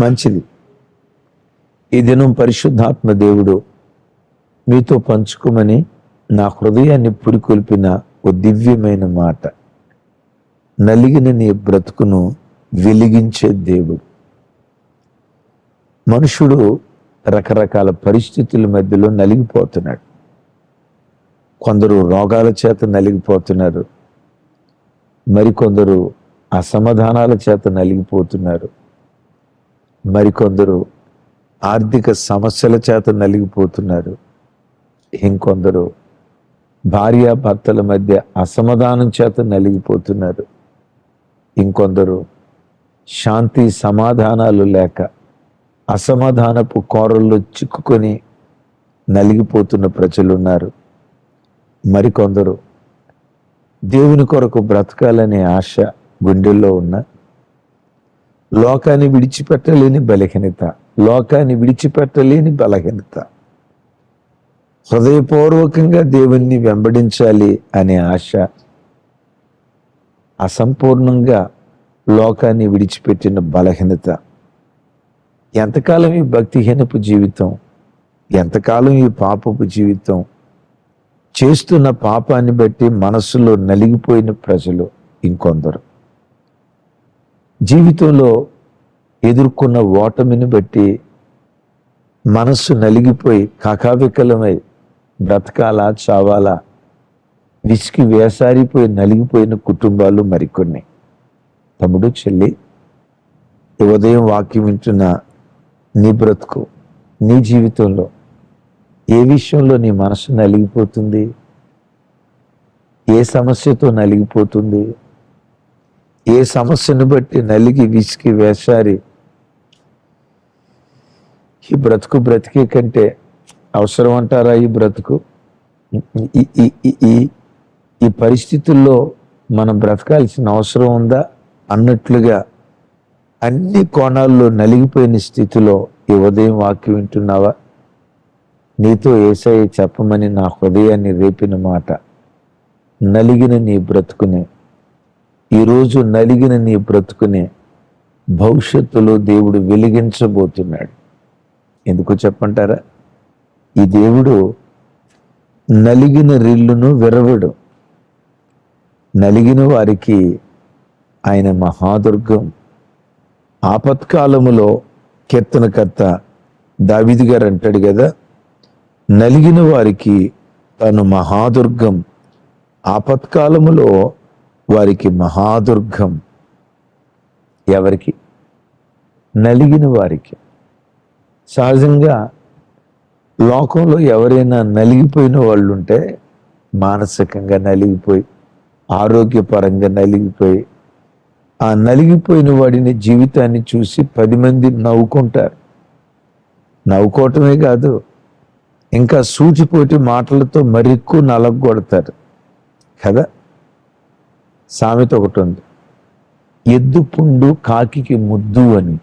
మంచిది. ఈ దినం పరిశుద్ధాత్మ దేవుడు మీతో పంచుకోమని నా హృదయాన్ని పురికొల్పిన ఓ దివ్యమైన మాట. నలిగిన నీ బ్రతుకును వెలిగించే దేవుడు. మనుషుడు రకరకాల పరిస్థితుల మధ్యలో నలిగిపోతున్నాడు. కొందరు రోగాల చేత నలిగిపోతున్నారు. మరికొందరు అసమాధానాల చేత నలిగిపోతున్నారు. మరికొందరు ఆర్థిక సమస్యల చేత నలిగిపోతున్నారు. ఇంకొందరు భార్య భర్తల మధ్య అసమాధానం చేత నలిగిపోతున్నారు. ఇంకొందరు శాంతి సమాధానాలు లేక అసమాధానపు కోరల్లో చిక్కుకొని నలిగిపోతున్న ప్రజలున్నారు. మరికొందరు దేవుని కొరకు బ్రతకాలనే ఆశ గుండెల్లో ఉన్న లోకాన్ని విడిచిపెట్టలేని బలహీనత లోకాన్ని విడిచిపెట్టలేని బలహీనత. హృదయపూర్వకంగా దేవుణ్ణి వెంబడించాలి అనే ఆశ అసంపూర్ణంగా లోకాన్ని విడిచిపెట్టిన బలహీనత. ఎంతకాలం ఈ భక్తిహీనపు జీవితం ఎంతకాలం ఈ పాపపు జీవితం? చేస్తున్న పాపాన్ని బట్టి మనసులో నలిగిపోయిన ప్రజలు ఇంకొందరు. జీవితంలో ఎదుర్కొన్న ఓటమిని బట్టి మనస్సు నలిగిపోయి కకావికలమై బ్రతకాలా చావాలా? విసికి వేసారిపోయి నలిగిపోయిన కుటుంబాలు మరికొన్ని. తమ్ముడు చెల్లి ఈ ఉదయం వాక్యం వింటున్న నీ బ్రతుకు నీ జీవితంలో ఏ విషయంలో నీ మనసు నలిగిపోతుంది? ఏ సమస్యతో నలిగిపోతుంది? ఏ సమస్యను బట్టి నలిగి విసికి వేసారి ఈ బ్రతుకు బ్రతికే కంటే అవసరం అంటారా ఈ బ్రతుకు? ఈ పరిస్థితుల్లో మనం బ్రతకాల్సిన అవసరం ఉందా? అన్నట్లుగా అన్ని కోణాల్లో నలిగిపోయిన స్థితిలో ఈ ఉదయం వాక్యం వింటున్నావా? నీతో ఏసఐ చెప్పమని నా హృదయాన్ని రేపిన మాట. నలిగిన నీ బ్రతుకునే ఈరోజు నలిగిన నీ బ్రతుకునే భవిష్యత్తులో దేవుడు వెలిగించబోతున్నాడు. ఎందుకు చెప్పంటారా ఈ దేవుడు నలిగిన రిల్లును విరవడు. నలిగిన వారికి ఆయన మహాదుర్గం. ఆపత్కాలములో కీర్తనకర్త దావిది గారు అంటాడు కదా నలిగిన వారికి తను మహాదుర్గం. ఆపత్కాలములో వారికి మహాదుర్గం. ఎవరికి? నలిగిన వారికి. సహజంగా లోకంలో ఎవరైనా నలిగిపోయిన వాళ్ళు ఉంటే మానసికంగా నలిగిపోయి ఆరోగ్యపరంగా నలిగిపోయి ఆ నలిగిపోయిన వాడిని జీవితాన్ని చూసి పది మంది నవ్వుకుంటారు. నవ్వుకోవటమే కాదు ఇంకా సూచిపోటి మాటలతో మరెక్కువ నలగొడతారు. కదా? సామెత ఒకటి ఉంది. ఎద్దు పుండు కాకికి ముద్దు అని.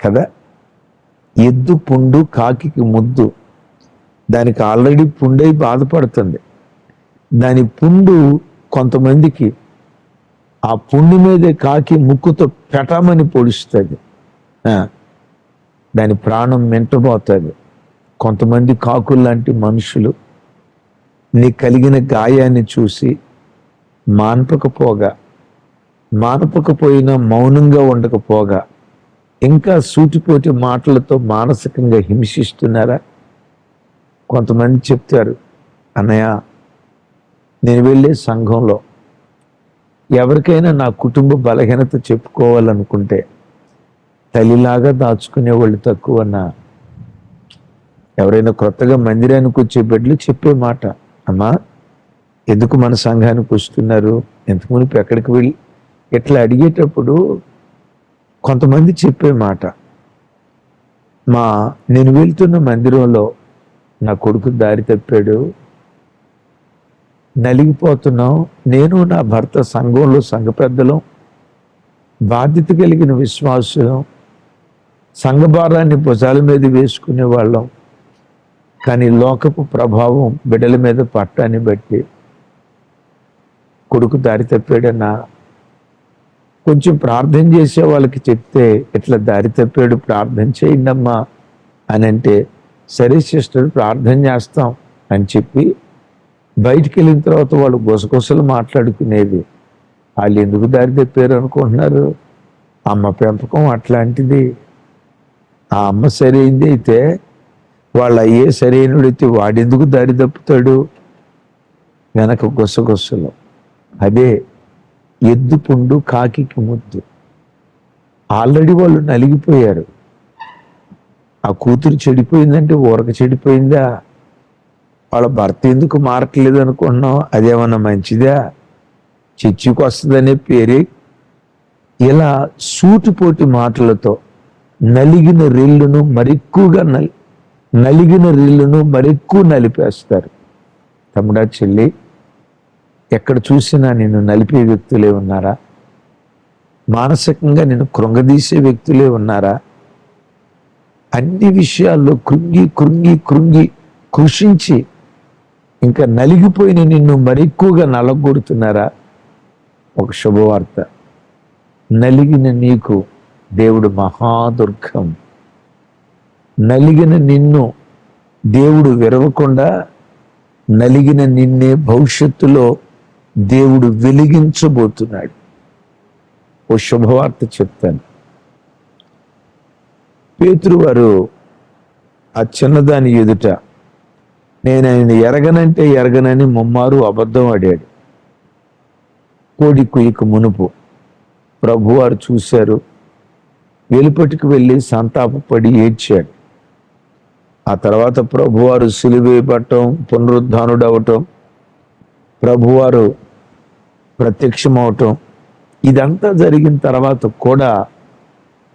కదా? ఎద్దు పుండు కాకికి ముద్దు. దానికి ఆల్రెడీ పుండై బాధపడుతుంది. దాని పుండు కొంతమందికి ఆ పుండు మీదే కాకి ముక్కుతో పెటమని పొడుస్తుంది. దాని ప్రాణం మెంటబోతుంది. కొంతమంది కాకులు లాంటి మనుషులు నీ కలిగిన గాయాన్ని చూసి మాన్పకపోగా మానపకపోయినా మౌనంగా ఉండకపోగా. ఇంకా సూటిపోటి మాటలతో మానసికంగా హింసిస్తున్నారా? కొంతమంది చెప్తారు అన్నయ్య నేను వెళ్ళే సంఘంలో ఎవరికైనా నా కుటుంబ బలహీనత చెప్పుకోవాలనుకుంటే తల్లిలాగా దాచుకునే వాళ్ళు తక్కువన్నా ఎవరైనా కొత్తగా మందిరానికి వచ్చే బిడ్డలు చెప్పే మాట అమ్మా ఎందుకు మన సంఘానికి వస్తున్నారు ఎంతకు ఎక్కడికి వెళ్ళి? ఇట్లా అడిగేటప్పుడు కొంతమంది చెప్పే మాట మా నేను వెళ్తున్న మందిరంలో నా కొడుకు దారి తప్పాడు నలిగిపోతున్నాం నేను నా భర్త సంఘంలో సంఘ పెద్దలం బాధ్యత కలిగిన విశ్వాసం సంఘభారాన్ని భుజాల మీద వేసుకునే వాళ్ళం. కానీ లోకపు ప్రభావం బిడ్డల మీద పట్టాన్ని బట్టి కొడుకు దారి తప్పాడన్నా కొంచెం ప్రార్థన చేసే వాళ్ళకి చెప్తే ఇట్లా దారి తప్పాడు ప్రార్థన చేయండమ్మా అని అంటే సరే సిస్టర్ ప్రార్థన చేస్తాం అని చెప్పి బయటికి వెళ్ళిన తర్వాత వాళ్ళు గుసగుసలు మాట్లాడుకునేది. వాళ్ళు ఎందుకు దారి తప్పారు అనుకుంటున్నారు? అమ్మ పెంపకం అట్లాంటిది. ఆ అమ్మ సరైంది అయితే వాళ్ళు అయ్యే సరైనడైతే వాడెందుకు దారి తప్పుతాడు? వెనక గుసగుసలు. అదే ఎద్దు పుండు కాకి ముద్దు. ఆల్రెడీ వాళ్ళు నలిగిపోయారు. ఆ కూతురు చెడిపోయిందంటే ఊరక చెడిపోయిందా? వాళ్ళ భర్త ఎందుకు మారట్లేదు అనుకుంటున్నాం అదేమన్నా మంచిదా? చర్చికి వస్తుందనే పేరే. ఇలా సూటిపోటి మాటలతో నలిగిన రిల్లును మరెక్కువగా నలి నలిగిన రిల్లును మరెక్కువ నలిపేస్తారు. తమ్ముడా చెల్లి. ఎక్కడ చూసినా నిన్ను నలిపే వ్యక్తులే ఉన్నారా? మానసికంగా నిన్ను కృంగదీసే వ్యక్తులే ఉన్నారా? అన్ని విషయాల్లో కృంగి కృంగి కృంగి కృషించి ఇంకా నలిగిపోయిన నిన్ను మరెక్కువగా నలగొడుతున్నారా? ఒక శుభవార్త. నలిగిన నీకు దేవుడు మహాదుర్గం. నలిగిన నిన్ను దేవుడు విరవకుండా నలిగిన నిన్నే భవిష్యత్తులో దేవుడు వెలిగించబోతున్నాడు. ఓ శుభవార్త చెప్తాను. పేతురు వారు ఆ చిన్నదాని ఎదుట నేను ఆయన ఎరగనంటే ఎరగనని ముమ్మారు అబద్ధం ఆడాడు. కోడి కుయ్యకు మునుపు ప్రభువారు చూశారు. వెలుపటికి వెళ్ళి సంతాపపడి ఏడ్చాడు. ఆ తర్వాత ప్రభువారు సిలువేయబట్టం పునరుద్ధానుడవటం ప్రభువారు ప్రత్యక్షమవటం. ఇదంతా జరిగిన తర్వాత కూడా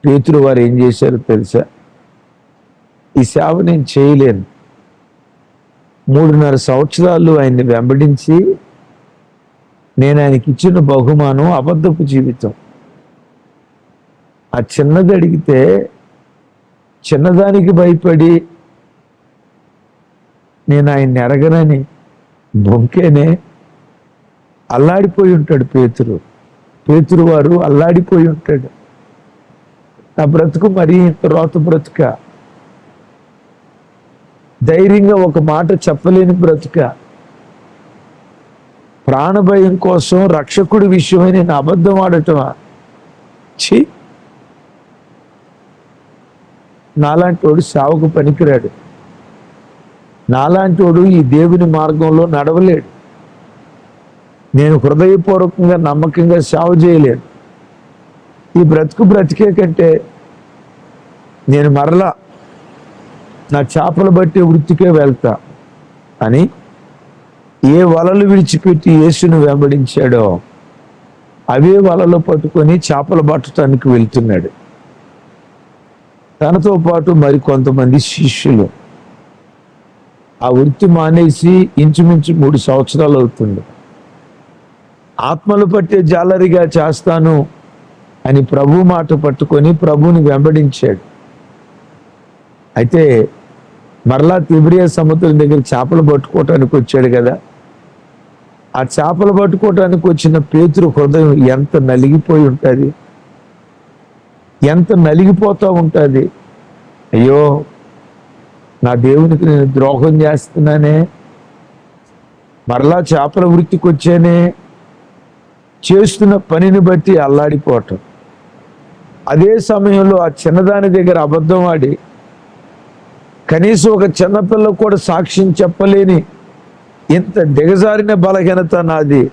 పేతురు వారు ఏం చేశారో తెలుసా? ఈ సేవ నేను చేయలేను. మూడున్నర సంవత్సరాలు ఆయన్ని వెంబడించి నేను ఆయనకి ఇచ్చిన బహుమానం అబద్ధపు జీవితం. ఆ చిన్నది అడిగితే చిన్నదానికి భయపడి నేను ఆయన్ని అడగనని బొంకేనే అల్లాడిపోయి ఉంటాడు పేతురు. పేతురు వారు అల్లాడిపోయి ఉంటాడు. నా బ్రతుకు మరీ ఇంత రోత బ్రతుక. ధైర్యంగా ఒక మాట చెప్పలేని బ్రతుక. ప్రాణభయం కోసం రక్షకుడి విషయమై నేను అబద్ధం ఆడటమా? ఛీ! నాలాంటి వాడు సావుకు పనికిరాడు. నాలాంటి వాడు ఈ దేవుని మార్గంలో నడవలేడు. నేను హృదయపూర్వకంగా నమ్మకంగా సేవ చేయలేను. ఈ బ్రతుకు బ్రతికే కంటే నేను మరలా నా చేపలు బట్టి వృత్తికే వెళ్తా అని ఏ వలలు విడిచిపెట్టి యేసును వెంబడించాడో అవే వలలు పట్టుకొని చేపలు పట్టడానికి వెళ్తున్నాడు. తనతో పాటు మరి కొంతమంది శిష్యులు. ఆ వృత్తి మానేసి ఇంచుమించు మూడు సంవత్సరాలు అవుతుంది. ఆత్మలు పట్టే జాలరిగా చేస్తాను అని ప్రభు మాట పట్టుకొని ప్రభుని వెంబడించాడు. అయితే మరలా తిబ్రియ సముద్రం దగ్గర చేపలు పట్టుకోవటానికి వచ్చాడు కదా. ఆ చేపలు పట్టుకోవటానికి వచ్చిన పేతురు హృదయం ఎంత నలిగిపోయి ఉంటుంది? ఎంత నలిగిపోతూ ఉంటుంది? అయ్యో నా దేవునికి నేను ద్రోహం చేస్తున్నానే మరలా చేపల వృత్తికి వచ్చానే చేస్తున్న పనిని బట్టి అల్లాడిపోవటం. అదే సమయంలో ఆ చిన్నదాని దగ్గర అబద్ధం ఆడి కనీసం ఒక చిన్నపిల్ల కూడా సాక్ష్యం చెప్పలేని ఇంత దిగజారిన బలహీనత నాది.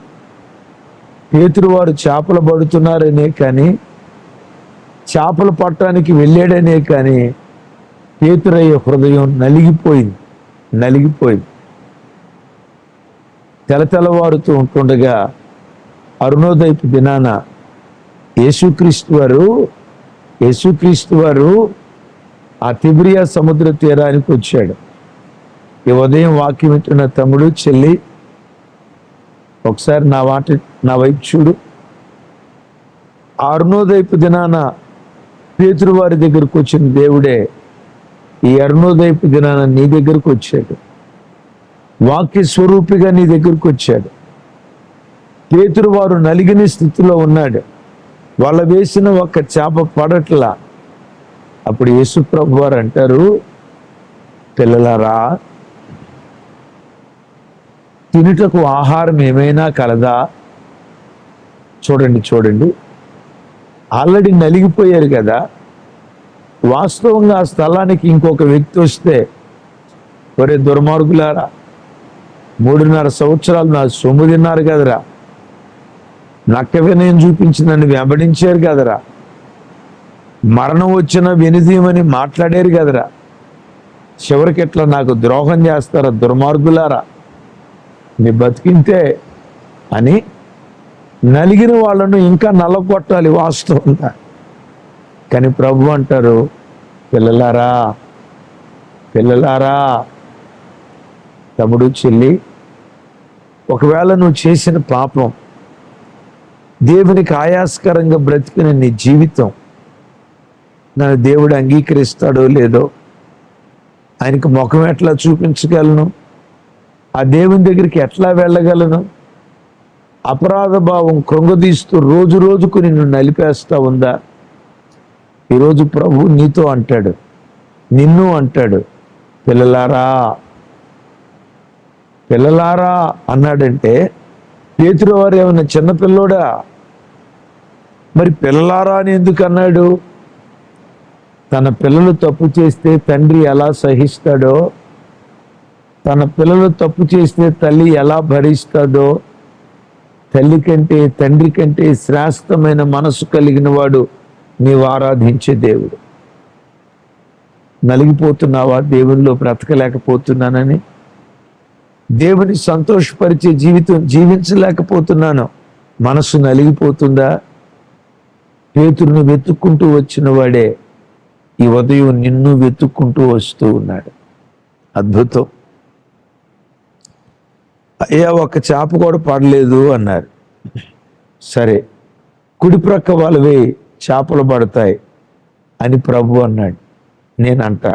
పేతురు వారు చేపలు పడుతున్నారనే కానీ చేపలు పట్టడానికి వెళ్ళాడనే కానీ పేతురయ్య హృదయం నలిగిపోయింది నలిగిపోయింది. తెలతెలవారుతూ ఉంటుండగా అరుణోదయపు దినాన యేసుక్రీస్తు వారు యేసుక్రీస్తు వారు ఆ తిబ్రియా సముద్ర తీరానికి వచ్చాడు. ఈ ఉదయం వాక్యం వింటున్న తమ్ముడు చెల్లి ఒకసారి నా వాటి నా వైపు చూడు. ఆ అరుణోదయపు దినాన పేతురు వారి దగ్గరకు వచ్చిన దేవుడే ఈ అరుణోదయపు దినాన నీ దగ్గరకు వచ్చాడు. వాక్య స్వరూపిగా నీ దగ్గరకు వచ్చాడు. పేతురు వారు నలిగిన స్థితిలో ఉన్నాడు. వాళ్ళ వేసిన ఒక చేప పడట్లా. అప్పుడు యేసుప్రభు వారు అంటారు పిల్లలారా తినుటకు ఆహారం ఏమైనా కలదా? చూడండి చూడండి. ఆల్రెడీ నలిగిపోయారు కదా. వాస్తవంగా ఆ స్థలానికి ఇంకొక వ్యక్తి వస్తే ఒరే దుర్మార్గులారా మూడున్నర సంవత్సరాలు నా సొమ్ము తిన్నారు కదరా. నక్క వినయం చూపించిందని వెంబడించారు కదరా. మరణం వచ్చిన వెనుదీయమని మాట్లాడారు కదరా. చివరికి ఎట్లా నాకు ద్రోహం చేస్తారా దుర్మార్గులారా. నీ బతికింతే అని నలిగిన వాళ్ళను ఇంకా నల్లగొట్టాలి వాస్తవంగా. కానీ ప్రభు అంటారు పిల్లలారా పిల్లలారా తమ్ముడు చెల్లి ఒకవేళ నువ్వు చేసిన పాపం దేవునికి ఆయాస్కరంగా బ్రతికిన నీ జీవితం నన్ను దేవుడు అంగీకరిస్తాడో లేదో ఆయనకు ముఖం ఎట్లా చూపించగలను? ఆ దేవుని దగ్గరికి ఎట్లా వెళ్ళగలను? అపరాధ భావం కృంగదీస్తూ రోజు రోజుకు నిన్ను నలిపేస్తా ఉందా? ఈరోజు ప్రభు నీతో అంటాడు నిన్ను అంటాడు పిల్లలారా పిల్లలారా అన్నాడంటే పేతురు వారు ఏమైనా చిన్నపిల్లోడా మరి పిల్లలారా అని ఎందుకు అన్నాడు? తన పిల్లలు తప్పు చేస్తే తండ్రి ఎలా సహిస్తాడో తన పిల్లలు తప్పు చేస్తే తల్లి ఎలా భరిస్తాడో తల్లి కంటే తండ్రి కంటే శ్రేష్టమైన మనసు కలిగిన వాడు నీవు ఆరాధించే దేవుడు. నలిగిపోతున్నావా? దేవునిలో బ్రతకలేకపోతున్నానని దేవుని సంతోషపరిచే జీవితం జీవించలేకపోతున్నాను. మనసు నలిగిపోతుందా? పేతురును వెతుక్కుంటూ వచ్చిన వాడే ఈ ఉదయం నిన్ను వెతుక్కుంటూ వస్తూ ఉన్నాడు. అద్భుతం. అయ్యా ఒక చేప కూడా పడలేదు అన్నారు. సరే కుడి ప్రక్క వాళ్ళవే చేపలు పడతాయి అని ప్రభు అన్నాడు. నేనంట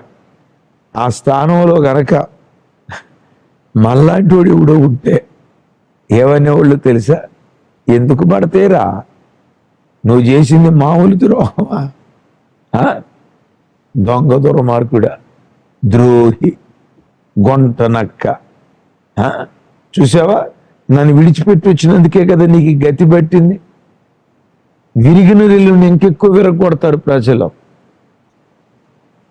ఆ స్థానంలో గనక మళ్ళాంటి వాడు ఎవడో ఉంటే ఏమనేవాళ్ళు తెలుసా? ఎందుకు పడతాయిరా? నువ్వు చేసింది మామూలు ద్రోహమా? ఆ? దొంగ దుర్మార్గుడా ద్రోహి గొంట నక్క. చూసావా? నన్ను విడిచిపెట్టి వచ్చినందుకే కదా నీకు గతి పట్టింది. విరిగిన రిల్లుని ఇంకెక్కువ విరగొడతారు ప్రజలు.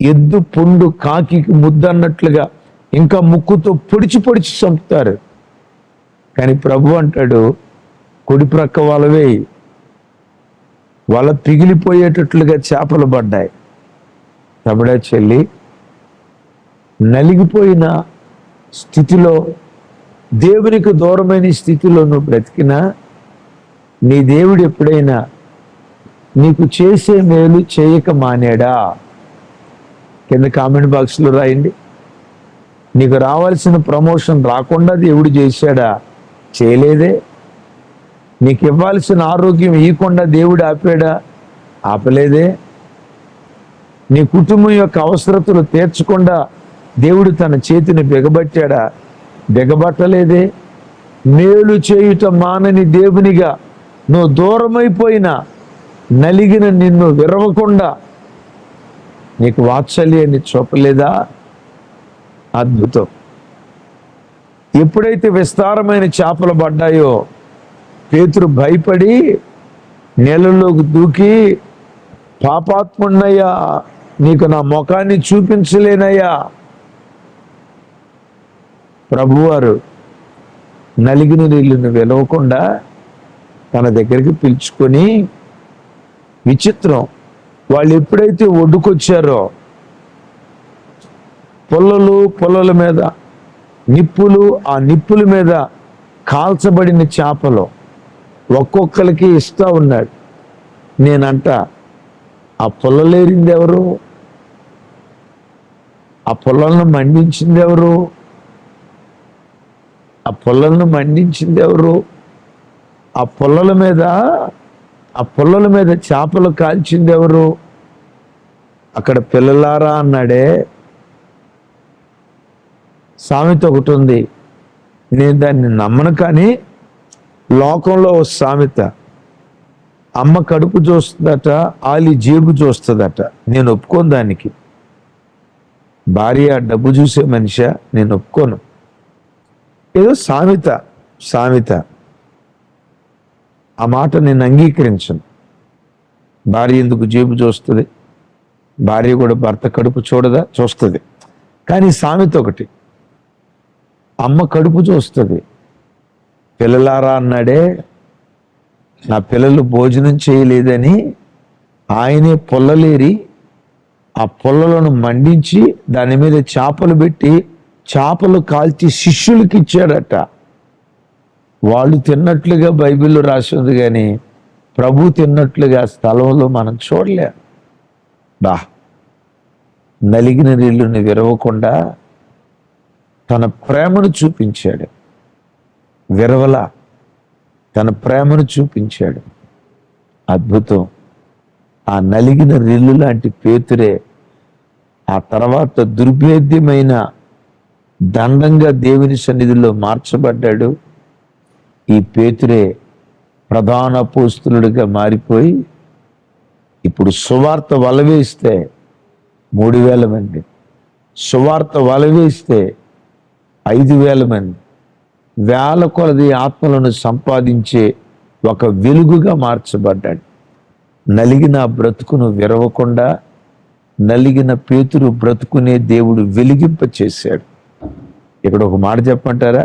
ఎద్దు పుండు కాకి ముద్దు అన్నట్లుగా ఇంకా ముక్కుతో పొడిచి పొడిచి చంపుతారు. కానీ ప్రభు అంటాడు కుడి ప్రక్క వాళ్ళవే వాళ్ళ పిగిలిపోయేటట్లుగా చేపలు పడ్డాయి. తమిడా చెల్లి నలిగిపోయిన స్థితిలో దేవునికి దూరమైన స్థితిలో నువ్వు బ్రతికినా నీ దేవుడు ఎప్పుడైనా నీకు చేసే మేలు చేయక మానేడా? కింద కామెంట్ బాక్స్లో రాయండి. నీకు రావాల్సిన ప్రమోషన్ రాకుండా దేవుడు చేశాడా? చేయలేదే. నీకు ఇవ్వాల్సిన ఆరోగ్యం ఇవ్వకుండా దేవుడు ఆపాడా? ఆపలేదే. నీ కుటుంబం యొక్క అవసరతలు తీర్చకుండా దేవుడు తన చేతిని బిగబట్టాడా? బిగబట్టలేదే. మేలు చేయుట మానని దేవునిగా నువ్వు దూరమైపోయిన నలిగిన నిన్ను విరవకుండా నీకు వాత్సల్యాన్ని చూపలేదా? అద్భుతం. ఎప్పుడైతే విస్తారమైన చేపలు పడ్డాయో పేతురు భయపడి నీళ్ళలోకి దూకి పాపాత్మున్నయ్యా నీకు నా ముఖాన్ని చూపించలేనయ్యా. ప్రభువారు నలిగిన నీళ్ళను వెలవకుండా తన దగ్గరికి పిలుచుకొని విచిత్రం వాళ్ళు ఎప్పుడైతే ఒడ్డుకొచ్చారో పొల్లలు పొల్లల మీద నిప్పులు ఆ నిప్పుల మీద కాల్చబడిన చేపలు ఒక్కొక్కరికి ఇస్తూ ఉన్నాడు. నేనంట ఆ పొల్లలేరింది ఎవరు ఆ పొల్లలను మండించింది ఎవరు ఆ పొల్లలను మండించింది ఎవరు ఆ పొల్లల మీద ఆ పొల్లల మీద చేపలు కాల్చింది ఎవరు అక్కడ పిల్లలారా అన్నాడే సామెత ఒకటి ఉంది నేను దాన్ని నమ్మను కానీ లోకంలో ఓ సామెత అమ్మ కడుపు చూస్తుందట ఆలి జేబు చూస్తుందట నేను ఒప్పుకోను దానికి. భార్య డబ్బు చూసే మనిషి నేను ఒప్పుకోను. ఏదో సామెత సామెత. ఆ మాట నేను అంగీకరించను. భార్య ఎందుకు జేబు చూస్తుంది భార్య కూడా భర్త కడుపు చూడదా? చూస్తుంది. కానీ సామెత ఒకటి అమ్మ కడుపు చూస్తుంది. పిల్లలారా అన్నాడే నా పిల్లలు భోజనం చేయలేదని ఆయనే పొల్లలేరి ఆ పొల్లలను మండించి దాని మీద చేపలు పెట్టి చేపలు కాల్చి శిష్యులకి ఇచ్చాడట. వాళ్ళు తిన్నట్లుగా బైబిల్లో రాసి ఉంది కానీ ప్రభు తిన్నట్లుగా స్థలంలో మనం చూడలే. బా నలిగిన నీళ్ళుని విరవకుండా తన ప్రేమను చూపించాడు. విరవల తన ప్రేమను చూపించాడు. అద్భుతం. ఆ నలిగిన రెల్లు లాంటి పేతురే ఆ తర్వాత దుర్భేద్యమైన దండంగా దేవుని సన్నిధిలో మార్చబడ్డాడు. ఈ పేతురే ప్రధాన పోస్తులుడిగా మారిపోయి ఇప్పుడు సువార్త వలవేస్తే మూడు వేల మంది. సువార్త వలవేస్తే ఐదు వేల మంది. వేల కొలది ఆత్మలను సంపాదించే ఒక వెలుగుగా మార్చబడ్డాడు. నలిగిన బ్రతుకును విరవకుండా నలిగిన పేతురు బ్రతుకునే దేవుడు వెలిగింప చేశాడు ఇక్కడ ఒక మాట చెప్పంటారా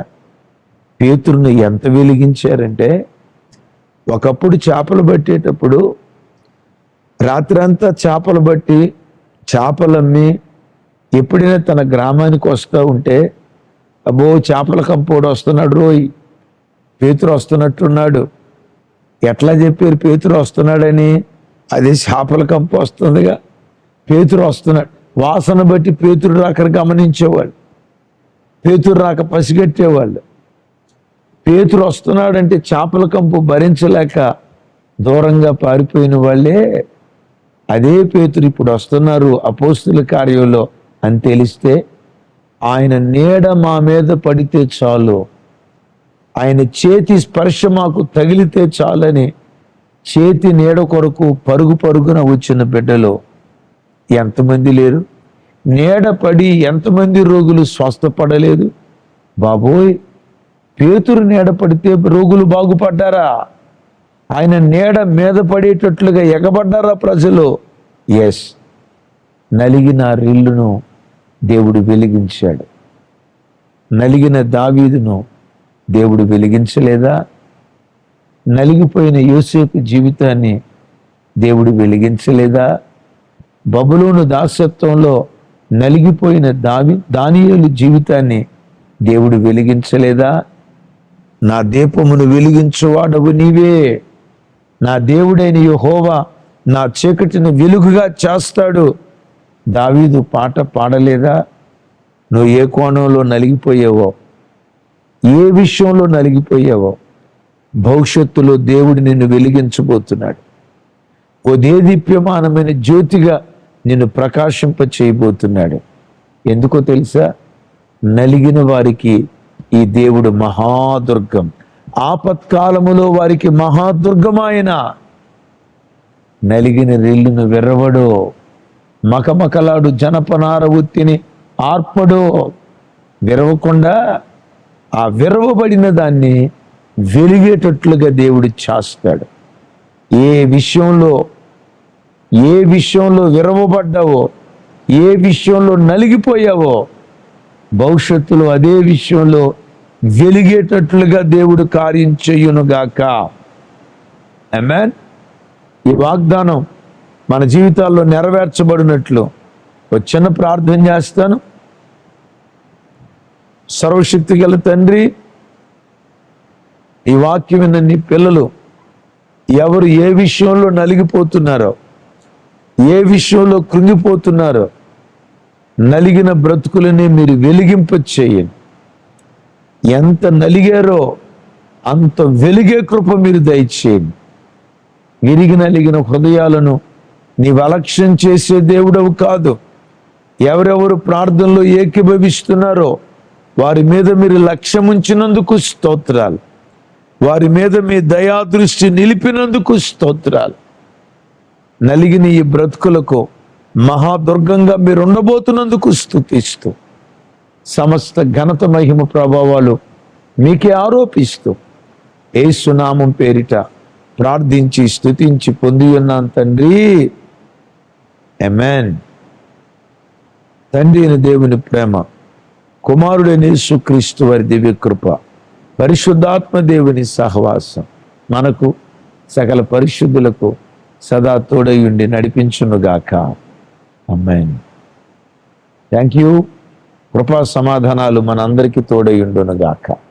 పేతురును ఎంత వెలిగించారంటే ఒకప్పుడు చేపలు పట్టేటప్పుడు రాత్రంతా చేపలు బట్టి చేపలమ్మి ఎప్పుడైనా తన గ్రామానికి వస్తూ ఉంటే అబ్బో చేపల కంపోడు వస్తున్నాడు రోయ్. పేతురు వస్తున్నట్టున్నాడు. ఎట్లా చెప్పారు పేతురు వస్తున్నాడని? అదే చేపల కంపు వస్తుందిగా. పేతురు వస్తున్నాడు. వాసన బట్టి పేతురు రాక గమనించేవాళ్ళు. పేతురు రాక పసిగట్టేవాళ్ళు. పేతురు వస్తున్నాడంటే చేపల కంపు భరించలేక దూరంగా పారిపోయిన వాళ్ళే. అదే పేతురు ఇప్పుడు వస్తున్నారు. అపోస్తుల కార్యంలో అని తెలిస్తే ఆయన నీడ మా మీద పడితే చాలు. ఆయన చేతి స్పర్శ మాకు తగిలితే చాలని చేతి నీడ కొరకు పరుగు పరుగున వచ్చిన బిడ్డలు ఎంతమంది లేరు? నీడ పడి ఎంతమంది రోగులు స్వస్థపడలేదు? బాబోయ్! పేతురు నీడ పడితే రోగులు బాగుపడ్డారా? ఆయన నీడ మీద పడేటట్లుగా ఎగబడ్డారా ప్రజలు? ఎస్ నలిగిన రిల్లును దేవుడు వెలిగించాడు. నలిగిన దావీదును దేవుడు వెలిగించలేదా? నలిగిపోయిన యోసేపు జీవితాన్ని దేవుడు వెలిగించలేదా? బబులోను దాసత్వంలో నలిగిపోయిన దావి దానియులు జీవితాన్ని దేవుడు వెలిగించలేదా? నా దీపమును వెలిగించువాడవు నీవే. నా దేవుడైన యహోవా నా చీకటిని వెలుగుగా చేస్తాడు. దావీదు పాట పాడలేదా? నువ్వు ఏ కోణంలో నలిగిపోయావో ఏ విషయంలో నలిగిపోయావో భవిష్యత్తులో దేవుడు నిన్ను వెలిగించబోతున్నాడు. ఓ దేదీప్యమానమైన జ్యోతిగా నిన్ను ప్రకాశింప చేయబోతున్నాడు ఎందుకో తెలుసా? నలిగిన వారికి ఈ దేవుడు మహాదుర్గం. ఆపత్కాలములో వారికి మహాదుర్గమాయన నలిగిన రెల్లును విర్రవడో. మకమకలాడు జనపనార ఉత్తిని ఆర్పడో విరవకుండా ఆ విరవబడిన దాన్ని వెలిగేటట్లుగా దేవుడు చేస్తాడు. ఏ విషయంలో ఏ విషయంలో విరవబడ్డావో ఏ విషయంలో నలిగిపోయావో భవిష్యత్తులో అదే విషయంలో వెలిగేటట్లుగా దేవుడు కార్యం చెయ్యునుగాక అమెన్ ఈ వాగ్దానం మన జీవితాల్లో నెరవేర్చబడినట్లు ఒక చిన్న ప్రార్థన చేస్తాను. సర్వశక్తి గల తండ్రి ఈ వాక్యం విన్న నీ పిల్లలు ఎవరు ఏ విషయంలో నలిగిపోతున్నారో ఏ విషయంలో కృంగిపోతున్నారో నలిగిన బ్రతుకులని మీరు వెలిగింప చేయండి. ఎంత నలిగారో అంత వెలిగే కృప మీరు దయచేయండి. విరిగి నలిగిన హృదయాలను నీవు అలక్ష్యం చేసే దేవుడవు కాదు. ఎవరెవరు ప్రార్థనలో ఏకీభవిస్తున్నారో వారి మీద మీరు లక్ష్యం ఉంచినందుకు స్తోత్రాలు. వారి మీద మీ దయాదృష్టి నిలిపినందుకు స్తోత్రాలు. నలిగిన ఈ బ్రతుకులకు మహాదుర్గంగా మీరు ఉండబోతున్నందుకు స్థుతిస్తూ సమస్త ఘనత మహిమ ప్రభావాలు మీకే ఆరోపిస్తూ. ఏసునామం పేరిట ప్రార్థించి స్థుతించి పొంది ఉన్నాను తండ్రి. ఎమెన్ తండ్రి అయిన దేవుని ప్రేమ కుమారుడైన యేసుక్రీస్తు వారి దివ్య కృప పరిశుద్ధాత్మ దేవుని సహవాసం మనకు సకల పరిశుద్ధులకు సదా తోడయుండి నడిపించునుగాక అమ్మాయిని థ్యాంక్ యూ కృపా సమాధానాలు మనందరికీ తోడయుండునుగాక గాక.